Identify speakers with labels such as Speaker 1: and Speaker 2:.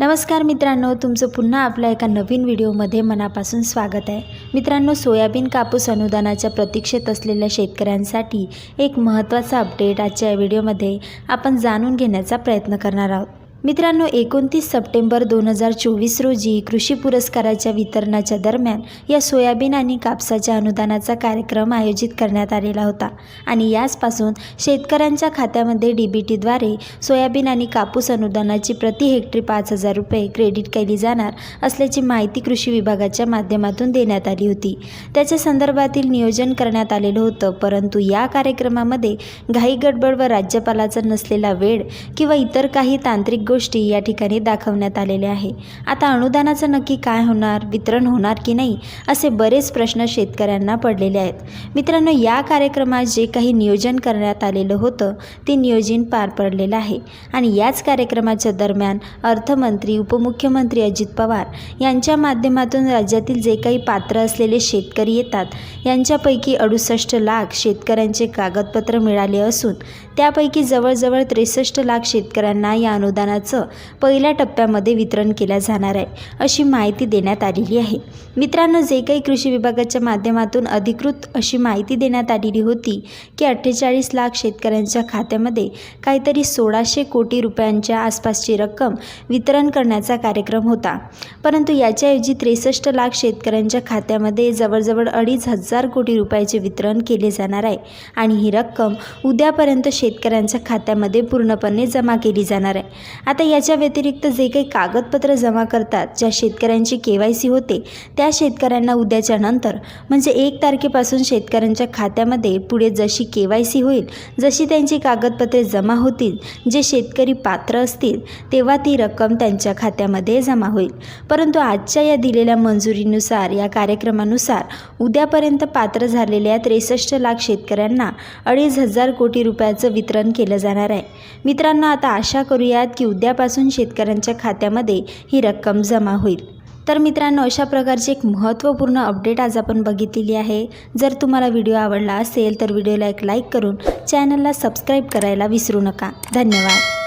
Speaker 1: नमस्कार मित्रांनो तुमचं पुन्हा आपल्या एका नवीन व्हिडिओमध्ये मनापासून स्वागत आहे. मित्रांनो सोयाबीन कापूस अनुदानाच्या प्रतीक्षेत असलेल्या शेतकऱ्यांसाठी एक महत्त्वाचा अपडेट आजच्या या व्हिडिओमध्ये आपण जाणून घेण्याचा प्रयत्न करणार आहोत. मित्रांनो एकोणतीस सप्टेंबर दोन हजार चोवीस रोजी कृषी पुरस्काराच्या वितरणाच्या दरम्यान या सोयाबीन आणि कापसाच्या अनुदानाचा कार्यक्रम आयोजित करण्यात आलेला होता. आणि याचपासून शेतकऱ्यांच्या खात्यामध्ये डी बी टीद्वारे सोयाबीन आणि कापूस अनुदानाची प्रति हेक्टरी पाच हजार रुपये क्रेडिट केली जाणार असल्याची माहिती कृषी विभागाच्या माध्यमातून देण्यात आली होती. त्याच्या संदर्भातील नियोजन करण्यात आलेलं होतं परंतु या कार्यक्रमामध्ये घाई गडबड व राज्यपालाचा नसलेला वेळ किंवा इतर काही तांत्रिक गोष्टी या ठिकाणी दाखवण्यात आलेल्या आहे. आता अनुदानाचं नक्की काय होणार वितरण होणार की नाही असे बरेच प्रश्न शेतकऱ्यांना पडलेले आहेत. मित्रांनो या कार्यक्रमात जे काही नियोजन करण्यात आलेलं होतं ते नियोजन पार पडलेलं आहे. आणि याच कार्यक्रमाच्या दरम्यान अर्थमंत्री उपमुख्यमंत्री अजित पवार यांच्या माध्यमातून राज्यातील जे काही पात्र असलेले शेतकरी येतात यांच्यापैकी अडुसष्ट लाख शेतकऱ्यांचे कागदपत्र मिळाले असून त्यापैकी जवळजवळ त्रेसष्ट लाख शेतकऱ्यांना या अनुदानाचं पहिल्या टप्प्यामध्ये वितरण केल्या जाणार आहे अशी माहिती देण्यात आलेली आहे. मित्रांनो जे काही कृषी विभागाच्या माध्यमातून अधिकृत अशी माहिती देण्यात आलेली होती की अठ्ठेचाळीस लाख शेतकऱ्यांच्या खात्यामध्ये काहीतरी सोळाशे कोटी रुपयांच्या आसपासची रक्कम वितरण करण्याचा कार्यक्रम होता. परंतु याच्याऐवजी त्रेसष्ट लाख शेतकऱ्यांच्या खात्यामध्ये जवळजवळ अडीच हजार कोटी रुपयाचे वितरण केले जाणार आहे आणि ही रक्कम उद्यापर्यंत शेतकऱ्यांच्या खात्यामध्ये पूर्णपणे जमा केली जाणार आहे. आता याच्या व्यतिरिक्त जे काही कागदपत्र जमा करतात ज्या शेतकऱ्यांची के वाय सी होते त्या शेतकऱ्यांना उद्याच्या नंतर म्हणजे एक तारखेपासून शेतकऱ्यांच्या खात्यामध्ये पुढे जशी के वाय सी होईल जशी त्यांची कागदपत्रे जमा होतील जे शेतकरी पात्र असतील तेव्हा ती रक्कम त्यांच्या खात्यामध्ये जमा होईल. परंतु आजच्या या दिलेल्या मंजुरीनुसार या कार्यक्रमानुसार उद्यापर्यंत पात्र झालेल्या त्रेसष्ट लाख शेतकऱ्यांना अडीच हजार कोटी रुपयाचं वितरण केलं जाणार आहे. मित्रांनो आता आशा करूयात की उद्यापासून शेतकऱ्यांच्या खात्यामध्ये ही रक्कम जमा होईल. तर मित्रांनो अशा प्रकारची एक महत्त्वपूर्ण अपडेट आज आपण बघितलेली आहे. जर तुम्हाला व्हिडिओ आवडला असेल तर व्हिडिओला एक लाईक करून चॅनलला सबस्क्राईब करायला विसरू नका. धन्यवाद.